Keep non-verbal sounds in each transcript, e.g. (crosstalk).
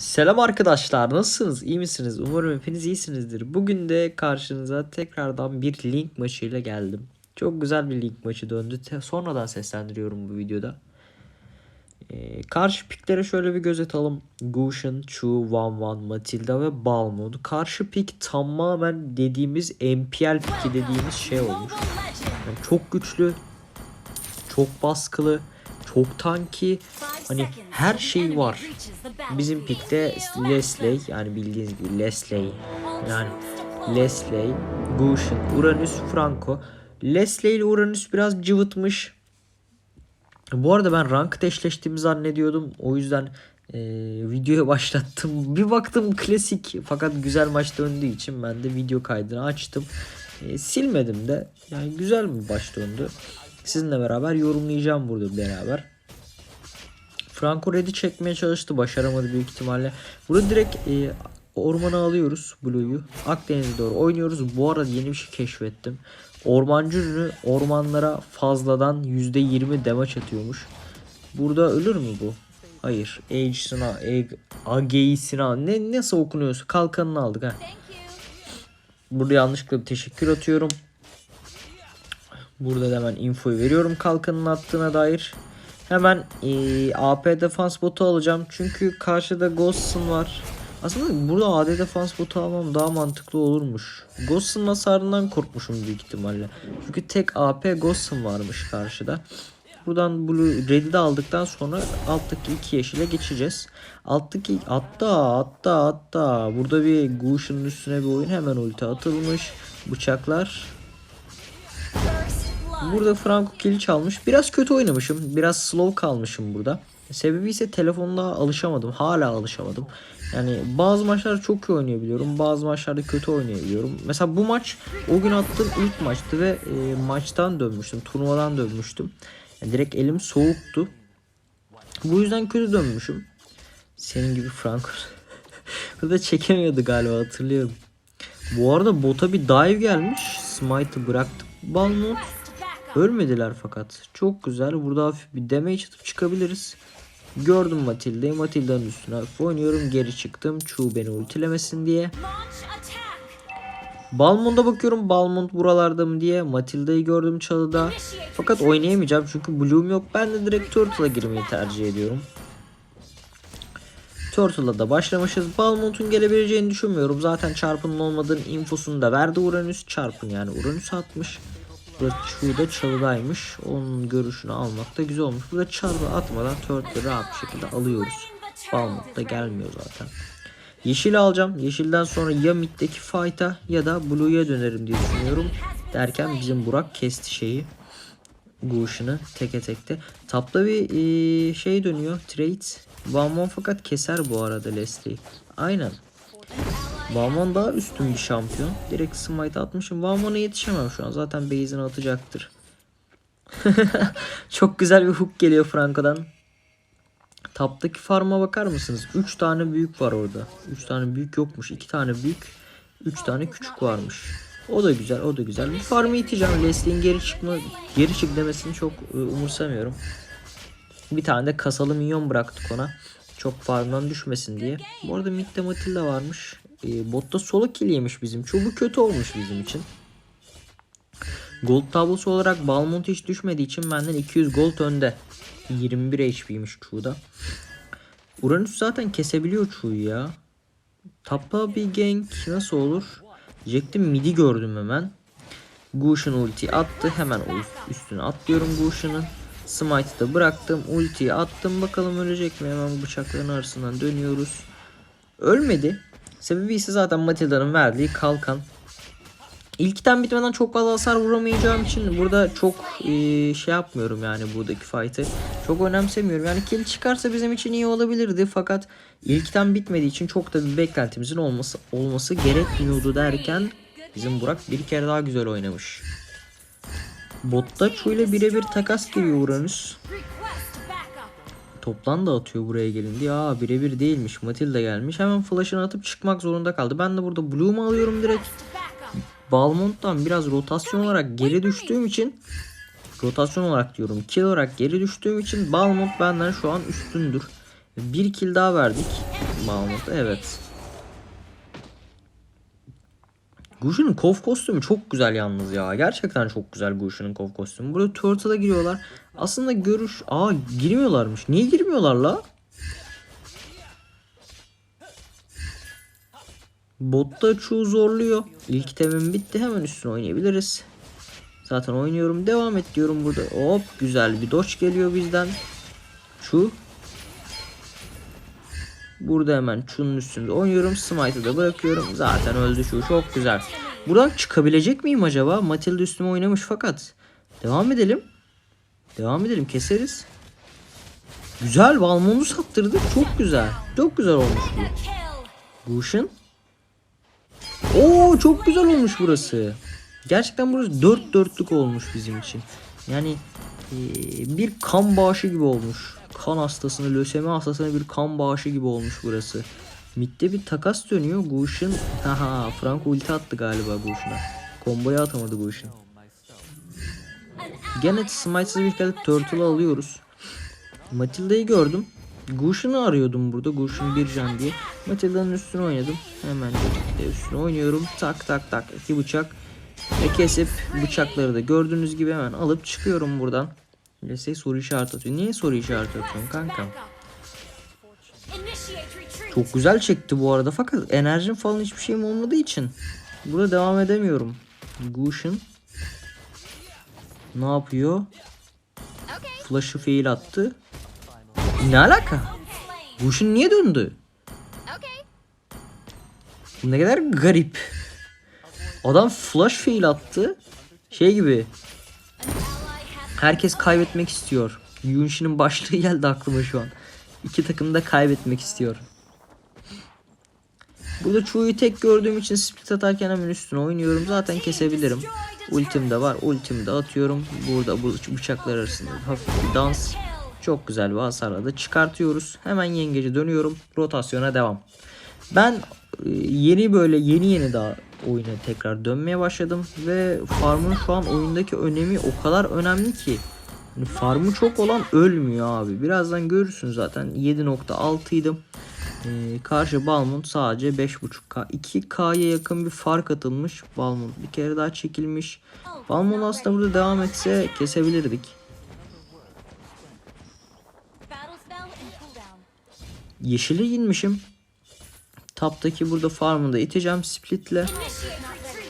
Selam arkadaşlar nasılsınız? İyi misiniz? Umarım hepiniz iyisinizdir. Bugün de karşınıza tekrardan bir link maçıyla geldim. Çok güzel bir link maçı döndü. Sonradan seslendiriyorum bu videoda. Ee, karşı piklere şöyle bir göz atalım Gushin, Chu, Wan Wan, Matilda ve Balmond. Karşı pik tamamen dediğimiz MPL piki dediğimiz şey olmuş. Yani çok güçlü çok baskılı çok tanki hani her şey var Bizim pikte Leslie yani bildiğiniz gibi Leslie yani Leslie, Gushin, Uranüs, Franco. Leslie ile Uranüs biraz cıvıtmış. Bu arada ben rank eşleştiğimi zannediyordum. O yüzden e, videoya (laughs) başlattım. Bir baktım klasik fakat güzel maç döndüğü için ben de video kaydını açtım. E, silmedim de. Yani güzel bir maç döndü. Sizinle beraber yorumlayacağım burada beraber. Franco Red'i çekmeye çalıştı. Başaramadı büyük ihtimalle. Burada direkt e, ormana alıyoruz Blue'yu. Akdeniz'e doğru oynuyoruz. Bu arada yeni bir şey keşfettim. Ormancı ürünü ormanlara fazladan %20 damage atıyormuş. Burada ölür mü bu? Hayır. Age'sina, Ag Ageisina ne nasıl okunuyorsa kalkanını aldık ha. Burada yanlışlıkla bir teşekkür atıyorum. Burada da hemen infoyu veriyorum kalkanın attığına dair. Hemen eee, AP defans botu alacağım. Çünkü karşıda Ghost'un var. Aslında burada AD defans botu almam daha mantıklı olurmuş. Ghost'un hasarından korkmuşum büyük ihtimalle. Çünkü tek AP Ghost'un varmış karşıda. Buradan Blue Red'i de aldıktan sonra alttaki iki yeşile geçeceğiz. Alttaki hatta hatta hatta burada bir Gushin'ın üstüne bir oyun hemen ulti atılmış. Bıçaklar Burada Franco kill çalmış. Biraz kötü oynamışım. Biraz slow kalmışım burada. Sebebi ise telefonla alışamadım. Hala alışamadım. Yani bazı maçlar çok iyi oynayabiliyorum. Bazı maçlarda kötü oynayabiliyorum. Mesela bu maç o gün attığım ilk maçtı ve e, maçtan dönmüştüm. Turnuvadan dönmüştüm. Yani direkt elim soğuktu. Bu yüzden kötü dönmüşüm. Senin gibi Franco. (laughs) Burada çekemiyordu galiba hatırlıyorum. Bu arada bota bir dive gelmiş. Smite'ı bıraktık. Balmont. Ölmediler fakat. Çok güzel. Burada hafif bir damage atıp çıkabiliriz. Gördüm Matilda'yı. Matilda'nın üstüne hafif oynuyorum. Geri çıktım. Chu beni ultilemesin diye. Balmond'a bakıyorum. Balmond buralarda mı diye. Matilda'yı gördüm çalıda. Fakat oynayamayacağım çünkü Bloom yok. Ben de direkt Turtle'a girmeyi tercih ediyorum. Turtle'la da başlamışız. Balmond'un gelebileceğini düşünmüyorum. Zaten çarpının olmadığını infosunu da verdi Uranüs. Çarpın yani Uranüs atmış. Burada şurada çalıdaymış. Onun görüşünü almak da güzel olmuş. Burada çalı atmadan Turtle'ı rahat bir şekilde alıyoruz. Balmond da gelmiyor zaten. Yeşil alacağım. Yeşilden sonra ya middeki fight'a ya da blue'ya dönerim diye düşünüyorum. Derken bizim Burak kesti şeyi. Guş'unu teke tekte. Tapta bir eee, şey dönüyor. Trade. Balmon fakat keser bu arada Leslie'yi. Aynen. Balmon daha üstün bir şampiyon. Direkt smite atmışım. Balmon'a yetişemem şu an. Zaten base'ini atacaktır. (laughs) Çok güzel bir hook geliyor Franco'dan. Taptaki farma bakar mısınız? 3 tane büyük var orada. 3 tane büyük yokmuş. 2 tane büyük. 3 tane küçük varmış. O da güzel, o da güzel. Bir farmı iteceğim. Leslie'nin geri çıkma, geri çık demesini çok e, umursamıyorum. Bir tane de kasalı minyon bıraktık ona. Çok farmdan düşmesin diye. Bu arada midde Matilda varmış. E, botta solo kill yemiş bizim. Çubuğu kötü olmuş bizim için. Gold tablosu olarak Balmont hiç düşmediği için benden 200 gold önde. 21 HP'ymiş Chu'da. Uranüs zaten kesebiliyor Chu'yu ya. Tappa bir gank nasıl olur? Diyecektim midi gördüm hemen. Gushin ulti attı. Hemen üstüne atlıyorum Gushin'ın. Smite'ı da bıraktım. Ultiyi attım. Bakalım ölecek mi? Hemen bıçakların arasından dönüyoruz. Ölmedi. Sebebi ise zaten Matilda'nın verdiği kalkan. İlkten bitmeden çok fazla hasar vuramayacağım için burada çok eee, şey yapmıyorum yani buradaki fight'ı. Çok önemsemiyorum. Yani kill çıkarsa bizim için iyi olabilirdi fakat ilkten bitmediği için çok da bir beklentimizin olması olması gerekmiyordu derken bizim Burak bir kere daha güzel oynamış. Botta Chu ile birebir takas giriyor Uranüs. Toplan da atıyor buraya gelince. Ya birebir değilmiş. Matilda gelmiş. Hemen flash'ını atıp çıkmak zorunda kaldı. Ben de burada Bloom'u alıyorum direkt. Balmont'tan biraz rotasyon olarak geri düştüğüm için rotasyon olarak diyorum kill olarak geri düştüğüm için Balmont benden şu an üstündür. Bir kill daha verdik. Mahmut. Evet. Gushin'in kov kostümü çok güzel yalnız ya. Gerçekten çok güzel Gushin'in kov kostümü. Burada Turtle'a giriyorlar. Aslında görüş... Aa girmiyorlarmış. Niye girmiyorlar la? Botta çoğu zorluyor. İlk temim bitti. Hemen üstüne oynayabiliriz. Zaten oynuyorum. Devam et diyorum burada. Hop güzel bir dodge geliyor bizden. Şu. Burada hemen şunun üstünde oynuyorum. Smite'ı da bırakıyorum. Zaten öldü şu. Çok güzel. Buradan çıkabilecek miyim acaba? Matilda üstüme oynamış fakat. Devam edelim. Devam edelim. Keseriz. Güzel. Valmond'u sattırdık. Çok güzel. Çok güzel olmuş bu. Gushin. Oo çok güzel olmuş burası. Gerçekten burası dört dörtlük olmuş bizim için. Yani eee, bir kan bağışı gibi olmuş. Kan hastasını, lösemi hastasına bir kan bağışı gibi olmuş burası. Mid'de bir takas dönüyor. Gushin, haha Franco ulti attı galiba Gushin'a. Komboyu atamadı Gushin. Gene smite'sız bir kere Turtle'ı alıyoruz. Matilda'yı gördüm. Gushin'ı arıyordum burada. Gushin bir can diye. Matilda'nın üstüne oynadım. Hemen de üstüne oynuyorum. Tak tak tak. iki bıçak. Ve kesip bıçakları da gördüğünüz gibi hemen alıp çıkıyorum buradan. Leslie soru işareti atıyor. Niye soru işareti atıyorsun kankam? Çok güzel çekti bu arada fakat enerjim falan hiçbir şeyim olmadığı için burada devam edemiyorum. Gushin ne yapıyor? Flash'ı fail attı. Ne alaka? Gushin niye döndü? Ne kadar garip. Adam flash fail attı. Şey gibi. Herkes kaybetmek istiyor. Yunshi'nin başlığı (laughs) geldi aklıma şu an. İki takım da kaybetmek istiyor. Burada Chu'yu tek gördüğüm için split atarken hemen üstüne oynuyorum. Zaten kesebilirim. Ultim de var. Ultimi de atıyorum. Burada bu bıçaklar arasında hafif bir dans. Çok güzel bir hasarla da çıkartıyoruz. Hemen yengeci dönüyorum. Rotasyona devam. Ben e, yeni böyle yeni yeni daha oyuna tekrar dönmeye başladım ve farmın şu an oyundaki önemi o kadar önemli ki hani farmı çok olan ölmüyor abi. Birazdan görürsün zaten 7.6 idim. Ee, karşı Balmont sadece 5.5K 2K'ya yakın bir fark atılmış. Balmont bir kere daha çekilmiş. Balmont aslında burada devam etse kesebilirdik. Yeşile inmişim. Taptaki burada farmı da iteceğim splitle.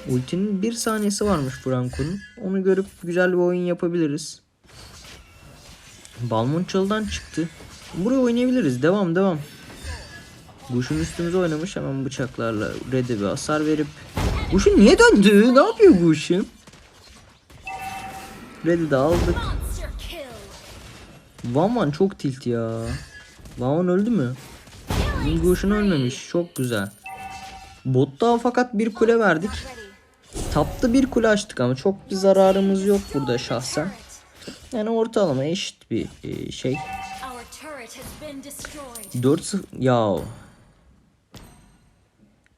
Ultinin bir saniyesi varmış Franco'nun. Onu görüp güzel bir oyun yapabiliriz. Balmont çalıdan çıktı. Buraya oynayabiliriz. Devam devam. Guş'un üstümüze oynamış hemen bıçaklarla red'e bir hasar verip. Guş'un niye döndü? Ne yapıyor Guş'un? Red'i de aldık. Van Van çok tilt ya. Van Van öldü mü? Guş'un ölmemiş. Çok güzel. Botta fakat bir kule verdik. Tapta bir kule açtık ama çok bir zararımız yok burada şahsen. Yani ortalama eşit bir e, şey. 4 ya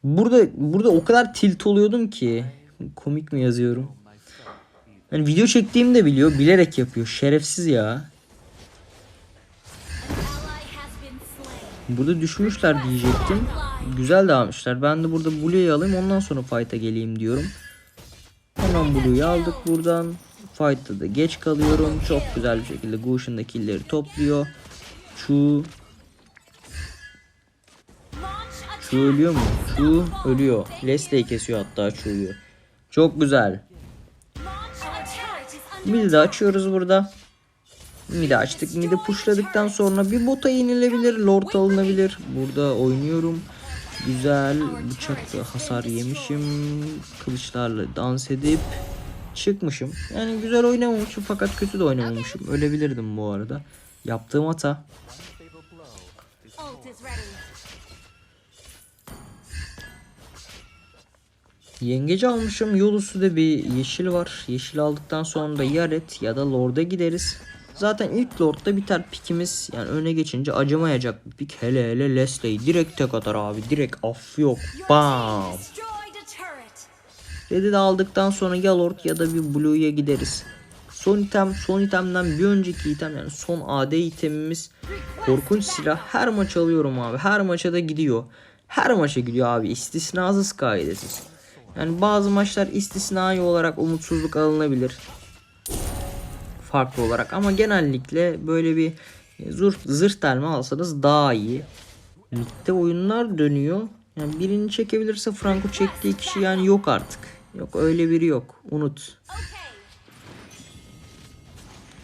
Burada burada o kadar tilt oluyordum ki komik mi yazıyorum? Yani video çektiğimi de biliyor, bilerek yapıyor. Şerefsiz ya. Burada düşmüşler diyecektim. Güzel dağılmışlar. Ben de burada Blue'yu alayım ondan sonra fight'a geleyim diyorum. Hemen Blue'yu aldık buradan. Fight'ta da geç kalıyorum. Çok güzel bir şekilde Gushin da killleri topluyor. Şu Şu ölüyor mu? Şu ölüyor. Leslie'yi kesiyor hatta ölüyor. Çok güzel. Mid'i de açıyoruz burada. Mid'i açtık. Mid'i pushladıktan sonra bir bota inilebilir. Lord alınabilir. Burada oynuyorum. Güzel bıçakla hasar yemişim. Kılıçlarla dans edip çıkmışım. Yani güzel oynamamışım fakat kötü de oynamamışım. Ölebilirdim bu arada. Yaptığım hata. Yengeci almışım. Yol üstünde bir yeşil var. Yeşil aldıktan sonra da ya red ya da lord'a gideriz. Zaten ilk lord'da biter pikimiz. Yani öne geçince acımayacak bir pik. Hele hele Leslie direkt tek atar abi. Direkt affı yok. Bam. Red'i de aldıktan sonra ya lord ya da bir blue'ya gideriz. Son item, son itemden bir önceki item yani son AD itemimiz korkunç silah. Her maç alıyorum abi. Her maça da gidiyor. Her maça gidiyor abi. İstisnasız kaidesiz. Yani bazı maçlar istisnai olarak umutsuzluk alınabilir. Farklı olarak ama genellikle böyle bir zırh, zırh delme alsanız daha iyi. Ligde oyunlar dönüyor. Yani birini çekebilirse Franco çektiği kişi yani yok artık. Yok öyle biri yok. Unut.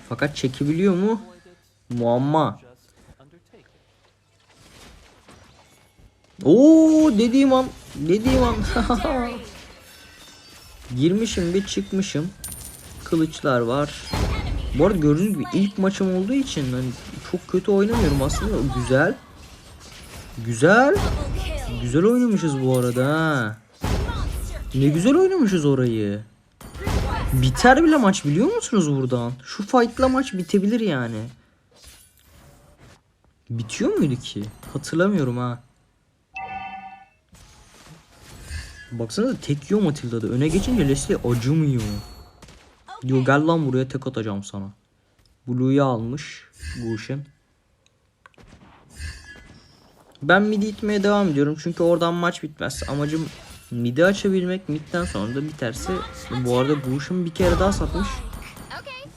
Fakat çekebiliyor mu? Muamma. Oo dediğim an dediğim an (laughs) girmişim bir çıkmışım. Kılıçlar var. Bu arada gördüğünüz gibi ilk maçım olduğu için hani çok kötü oynamıyorum aslında. Güzel. Güzel. Güzel oynamışız bu arada. Ne güzel oynamışız orayı. Biter bile maç biliyor musunuz buradan? Şu fight'la maç bitebilir yani. Bitiyor muydu ki? Hatırlamıyorum ha. Baksanıza tek yiyor Matilda'da. Öne geçince Leslie acımıyor. Diyor gel lan buraya tek atacağım sana. Blue'yu almış Gushin. Ben midi itmeye devam ediyorum çünkü oradan maç bitmez. Amacım midi açabilmek. Midden sonra da biterse bu arada Gushin bir kere daha satmış.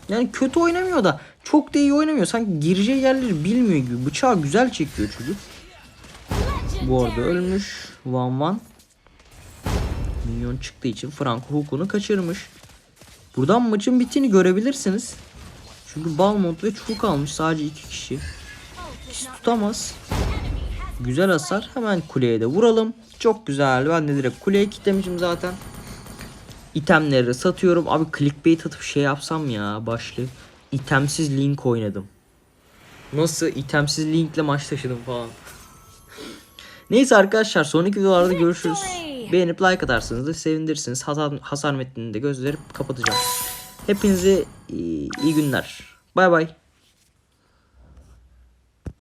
Yani kötü oynamıyor da çok da iyi oynamıyor. Sanki gireceği yerleri bilmiyor gibi. Bıçağı güzel çekiyor çocuk. Bu arada ölmüş. Van Van. Minyon çıktığı için Franco Hook'unu kaçırmış. Buradan maçın bittiğini görebilirsiniz. Çünkü Balmont ve Çuk almış sadece iki kişi. Hiç tutamaz. Güzel hasar. Hemen kuleye de vuralım. Çok güzel. Ben de direkt kuleye kilitlemişim zaten. İtemleri satıyorum. Abi clickbait atıp şey yapsam ya başlık. İtemsiz link oynadım. Nasıl itemsiz linkle maç taşıdım falan. (laughs) Neyse arkadaşlar sonraki videolarda görüşürüz. Beğenip like atarsanız da sevindirirsiniz. Hasar, hasar metnini de gözlerip kapatacağım. Hepinize iyi, iyi günler. Bay bay.